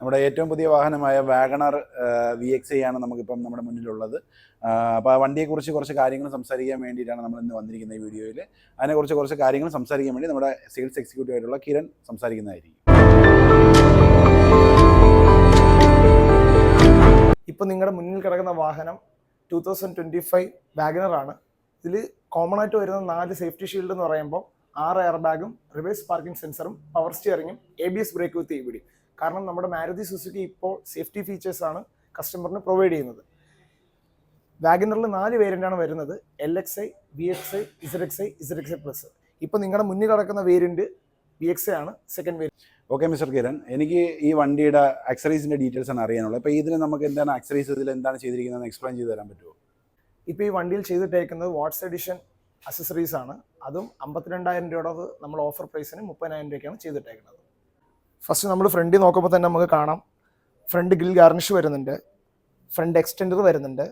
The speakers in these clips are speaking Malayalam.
നമ്മുടെ ഏറ്റവും പുതിയ വാഹനമായ Wagon R V X I ആണ് നമുക്കിപ്പം നമ്മുടെ മുന്നിലുള്ളത്. അപ്പോൾ ആ വണ്ടിയെക്കുറിച്ച് കുറച്ച് കാര്യങ്ങൾ സംസാരിക്കാൻ വേണ്ടിയിട്ടാണ് നമ്മൾ ഇന്ന് വന്നിരിക്കുന്ന ഈ വീഡിയോയിൽ അതിനെക്കുറിച്ച് കുറച്ച് കാര്യങ്ങൾ സംസാരിക്കാൻ വേണ്ടി നമ്മുടെ സെയിൽസ് എക്സിക്യൂട്ടീവ് ആയിട്ടുള്ള കിരൺ സംസാരിക്കുന്നതായിരിക്കും. ഇപ്പോൾ നിങ്ങളുടെ മുന്നിൽ കിടക്കുന്ന വാഹനം ടൂ തൗസൻഡ് ട്വന്റി ഫൈവ് വാഗനറാണ് ഇതിൽ കോമൺ ആയിട്ട് വരുന്ന നാല് സേഫ്റ്റി ഷീൽഡ് എന്ന് പറയുമ്പോൾ ആറ് എയർ ബാഗും റിവേഴ്സ് പാർക്കിംഗ് സെൻസറും power സ്റ്റിയറിങ്ങും A B S brake with E കാരണം നമ്മുടെ മാരുതി സുസുക്കി ഇപ്പോൾ സേഫ്റ്റി ഫീച്ചേഴ്സാണ് കസ്റ്റമറിന് പ്രൊവൈഡ് ചെയ്യുന്നത്. വാഗനറിൽ നാല് വേരിയന്റാണ് വരുന്നത്. L X I V X I Z X I Z X I plus. ഇപ്പോൾ നിങ്ങളുടെ മുന്നിൽ കിടക്കുന്ന വേരിയന്റ് വി എക്സ് ആണ് second variant okay mister Kiran. എനിക്ക് ഈ വണ്ടിയുടെ അക്സറീസിന്റെ ഡീറ്റെയിൽസ് ആണ് അറിയാനുള്ളത്. അപ്പോൾ ഇതിന് നമുക്ക് എന്താണ് അക്സറീസ് ഇതിൽ എന്താണ് ചെയ്തിരിക്കുന്നത് എക്സ്പ്ലെയിൻ ചെയ്ത് തരാൻ പറ്റുമോ? ഇപ്പോൾ ഈ വണ്ടിയിൽ ചെയ്തിട്ടേക്കുന്നത് വാട്സ് എഡിഷൻ അസസറീസ് ആണ്. അതും അമ്പത്തിരണ്ടായിരം രൂപയുടെ നമ്മൾ ഓഫർ പ്രൈസിന് മുപ്പതിനായിരം രൂപയ്ക്കാണ് ചെയ്തിട്ടേക്കുന്നത്. ഫസ്റ്റ് നമ്മൾ ഫ്രണ്ടിൽ നോക്കുമ്പോൾ തന്നെ നമുക്ക് കാണാം. ഫ്രണ്ട് ഗ്രിൽ ഗാർണിഷ് വരുന്നുണ്ട്. ഫ്രണ്ട് എക്സ്റ്റൻഡർ വരുന്നുണ്ട്.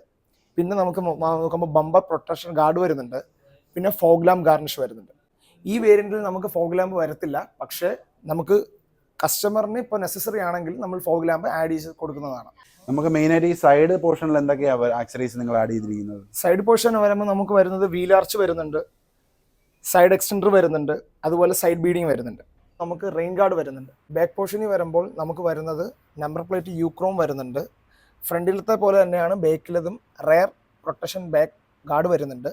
പിന്നെ നമുക്ക് നോക്കുമ്പോൾ ബമ്പർ പ്രൊട്ടക്ഷൻ ഗാർഡ് വരുന്നുണ്ട്. പിന്നെ ഫോഗ്ലാം ഗാർണിഷ് വരുന്നുണ്ട്. ഈ വേരിയന്റിൽ നമുക്ക് ഫോഗ്ലാമ്പ് വരത്തില്ല. പക്ഷേ നമുക്ക് കസ്റ്റമറിന് ഇപ്പോൾ നെസസറി ആണെങ്കിൽ നമ്മൾ ഫോഗ് ലാമ്പ് ആഡ് ചെയ്ത് കൊടുക്കുന്നതാണ്. നമുക്ക് മെയിനായിട്ട് ഈ സൈഡ് പോർഷനിൽ എന്തൊക്കെയാണ് ആക്സറീസ് നിങ്ങൾ ആഡ് ചെയ്തിരിക്കുന്നത്? സൈഡ് പോർഷൻ വരുമ്പോൾ നമുക്ക് വരുന്നത് വീൽ ആർച്ച് വരുന്നുണ്ട്. സൈഡ് എക്സ്റ്റൻഡർ വരുന്നുണ്ട്. അതുപോലെ സൈഡ് ബീഡിങ് വരുന്നുണ്ട്. നമുക്ക് റെയിൻ ഗാർഡ് വരുന്നുണ്ട്. ബാക്ക് പോർഷനിൽ വരുമ്പോൾ നമുക്ക് വരുന്നത് നമ്പർ പ്ലേറ്റ് യൂക്രോം വരുന്നുണ്ട്. ഫ്രണ്ടിലത്തെ പോലെ തന്നെയാണ് ബാക്കിലതും റയർ പ്രൊട്ടക്ഷൻ ബാക്ക് ഗാർഡ് വരുന്നുണ്ട്.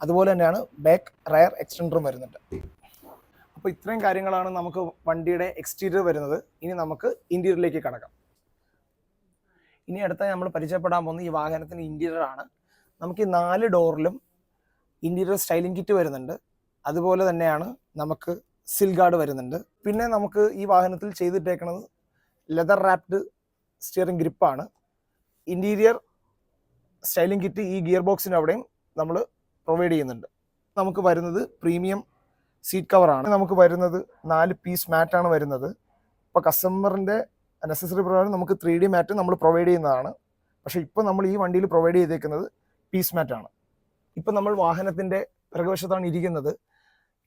അതുപോലെ തന്നെയാണ് ബാക്ക് റയർ എക്സ്റ്റൻഡറും വരുന്നുണ്ട്. അപ്പോൾ ഇത്രയും കാര്യങ്ങളാണ് നമുക്ക് വണ്ടിയുടെ എക്സ്റ്റീരിയർ വരുന്നത്. ഇനി നമുക്ക് ഇന്റീരിയറിലേക്ക് കടക്കാം. ഇനി അടുത്ത നമ്മൾ പരിചയപ്പെടാൻ പോകുന്ന ഈ വാഹനത്തിന് ഇന്റീരിയർ ആണ്. നമുക്ക് ഈ നാല് ഡോറിലും ഇന്റീരിയർ സ്റ്റൈലിംഗ് കിറ്റ് വരുന്നുണ്ട്. അതുപോലെ തന്നെയാണ് നമുക്ക് സിൽ ഗാർഡ് വരുന്നുണ്ട്. പിന്നെ നമുക്ക് ഈ വാഹനത്തിൽ ചെയ്തിട്ടേക്കുന്നത് ലെതർ റാപ്ഡ് സ്റ്റിയറിംഗ് ഗ്രിപ്പാണ്. ഇന്റീരിയർ സ്റ്റൈലിംഗ് കിറ്റ് ഈ ഗിയർ ബോക്സിന്റെ അവിടെയും നമ്മൾ പ്രൊവൈഡ് ചെയ്യുന്നുണ്ട്. നമുക്ക് വരുന്നത് പ്രീമിയം സീറ്റ് കവറാണ് നമുക്ക് വരുന്നത് നാല് പീസ് മാറ്റാണ് വരുന്നത്. ഇപ്പോൾ കസ്റ്റമറിന്റെ നെസസറി പ്രകാരം നമുക്ക് ത്രീ ഡി മാറ്റ് നമ്മൾ പ്രൊവൈഡ് ചെയ്യുന്നതാണ്. പക്ഷേ ഇപ്പോൾ നമ്മൾ ഈ വണ്ടിയിൽ പ്രൊവൈഡ് ചെയ്തേക്കുന്നത് പീസ് മാറ്റാണ് ഇപ്പം നമ്മൾ വാഹനത്തിന്റെ പിറകുവശത്താണ് ഇരിക്കുന്നത്.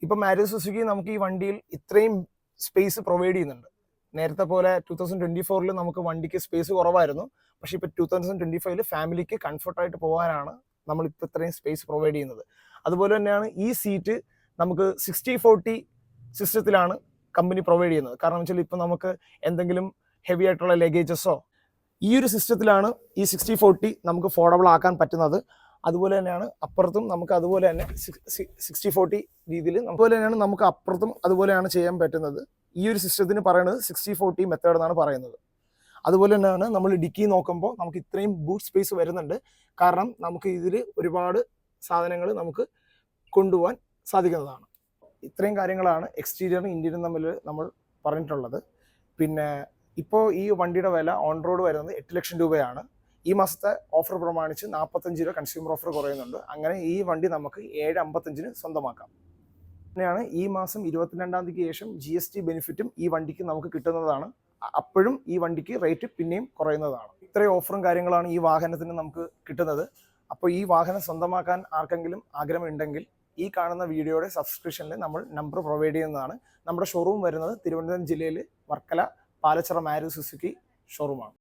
ഇപ്പം മാരുതി സുസുക്കി നമുക്ക് ഈ വണ്ടിയിൽ ഇത്രയും സ്പേസ് പ്രൊവൈഡ് ചെയ്യുന്നുണ്ട്. നേരത്തെ പോലെ ടൂ തൗസൻഡ് ട്വന്റി ഫോറിൽ നമുക്ക് വണ്ടിക്ക് സ്പേസ് കുറവായിരുന്നു. പക്ഷെ ഇപ്പോൾ ടൂ തൗസൻഡ് ട്വന്റി ഫൈവിൽ ഫാമിലിക്ക് കംഫർട്ടായിട്ട് പോകാനാണ് നമ്മൾ ഇപ്പോൾ ഇത്രയും സ്പേസ് പ്രൊവൈഡ് ചെയ്യുന്നത്. അതുപോലെ തന്നെയാണ് ഈ സീറ്റ് നമുക്ക് സിക്സ്റ്റി ഫോർട്ടി സിസ്റ്റത്തിലാണ് കമ്പനി പ്രൊവൈഡ് ചെയ്യുന്നത്. കാരണം വെച്ചാൽ ഇപ്പോൾ നമുക്ക് എന്തെങ്കിലും ഹെവി ആയിട്ടുള്ള ലഗേജസോ ഈ ഒരു സിസ്റ്റത്തിലാണ് ഈ സിക്സ്റ്റി ഫോർട്ടി നമുക്ക് ഫോർഡബിൾ ആക്കാൻ പറ്റുന്നത്. അതുപോലെ തന്നെയാണ് അപ്പുറത്തും നമുക്ക് അതുപോലെ തന്നെ സിക്സ്റ്റി ഫോർട്ടി രീതിയിൽ അതുപോലെ തന്നെയാണ് നമുക്ക് അപ്പുറത്തും അതുപോലെയാണ് ചെയ്യാൻ പറ്റുന്നത്. ഈ ഒരു സിസ്റ്റത്തിന് പറയുന്നത് സിക്സ്റ്റി ഫോർട്ടി മെത്തേഡ് എന്നാണ് പറയുന്നത്. അതുപോലെ തന്നെയാണ് നമ്മൾ ഡിക്കി നോക്കുമ്പോൾ നമുക്ക് ഇത്രയും ബൂട്ട് സ്പേസ് വരുന്നുണ്ട്. കാരണം നമുക്ക് ഇതിൽ ഒരുപാട് സാധനങ്ങൾ നമുക്ക് കൊണ്ടുപോകാൻ സാധിക്കുന്നതാണ്. ഇത്രയും കാര്യങ്ങളാണ് എക്സ്റ്റീരിയറും ഇന്റീരിയറും തമ്മിൽ നമ്മൾ പറഞ്ഞിട്ടുള്ളത്. പിന്നെ ഇപ്പോൾ ഈ വണ്ടിയുടെ വില ഓൺ റോഡ് വരുന്നത് എട്ട് ലക്ഷം രൂപയാണ്. ഈ മാസത്തെ ഓഫർ പ്രമാണിച്ച് നാൽപ്പത്തഞ്ച് രൂപ കൺസ്യൂമർ ഓഫർ കുറയുന്നുണ്ട്. അങ്ങനെ ഈ വണ്ടി നമുക്ക് ഏഴ് അമ്പത്തഞ്ചിന് സ്വന്തമാക്കാം. അങ്ങനെയാണ് ഈ മാസം ഇരുപത്തിരണ്ടാം തീയതിക്ക് ശേഷം ജി എസ് ടി ബെനിഫിറ്റും ഈ വണ്ടിക്ക് നമുക്ക് കിട്ടുന്നതാണ്. അപ്പോഴും ഈ വണ്ടിക്ക് റേറ്റ് പിന്നെയും കുറയുന്നതാണ്. ഇത്രയും ഓഫറും കാര്യങ്ങളാണ് ഈ വാഹനത്തിന് നമുക്ക് കിട്ടുന്നത്. അപ്പോൾ ഈ വാഹനം സ്വന്തമാക്കാൻ ആർക്കെങ്കിലും ആഗ്രഹമുണ്ടെങ്കിൽ ഈ കാണുന്ന വീഡിയോയുടെ സബ്സ്ക്രിപ്ഷനിൽ നമ്മൾ നമ്പർ പ്രൊവൈഡ് ചെയ്യുന്നതാണ്. നമ്മുടെ ഷോറൂം വരുന്നത് തിരുവനന്തപുരം ജില്ലയിൽ വർക്കല പാലച്ചിറ മാരു സുസുക്കി ഷോറൂമാണ്